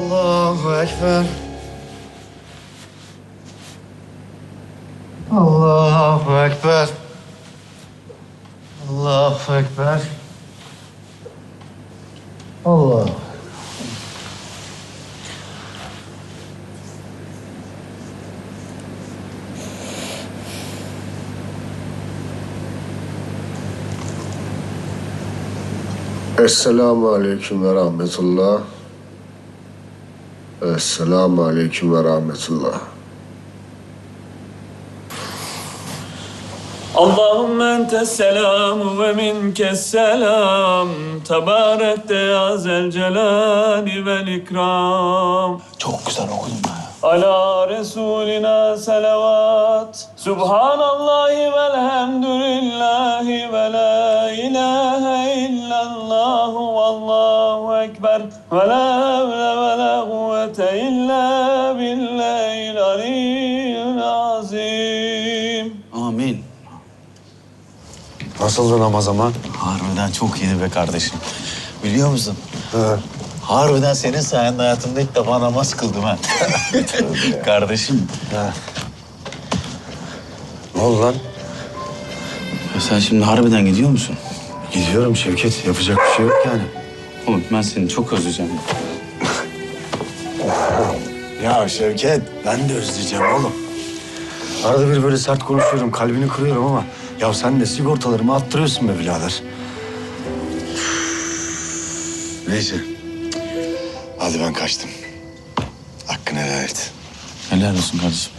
Allahu Ekber. Allahu Ekber. Allahu Ekber. Allah. Esselamu Aleyküm ve Rahmetullah. Esselamu Aleyküm ve Rahmetullah. اللهم أنت السلام ومنك السلام تباركت يا ذا الجلال والإكرام Çok güzel okudun ha. على رسولنا صلوات سبحان الله والحمد لله ولا إله إلا الله والله أكبر ولا حول kuvvete illa billahil aliyyil azim. Amin. Nasıldı namaz ama? Harbiden çok iyiydi be kardeşim. Biliyor musun? He. Harbiden senin sayende hayatımda ilk defa namaz kıldım ha. kardeşim. He. Ne oldu lan? Ya sen şimdi harbiden gidiyor musun? Gidiyorum Şevket. Yapacak bir şey yok yani. Oğlum ben seni çok özleyeceğim. Ya Şevket ben de özleyeceğim oğlum. Arada bir böyle sert konuşuyorum, kalbini kırıyorum ama... ...ya sen de sigortalarımı attırıyorsun be birader. Neyse. Hadi ben kaçtım. Hakkını helal et. Helal olsun kardeşim.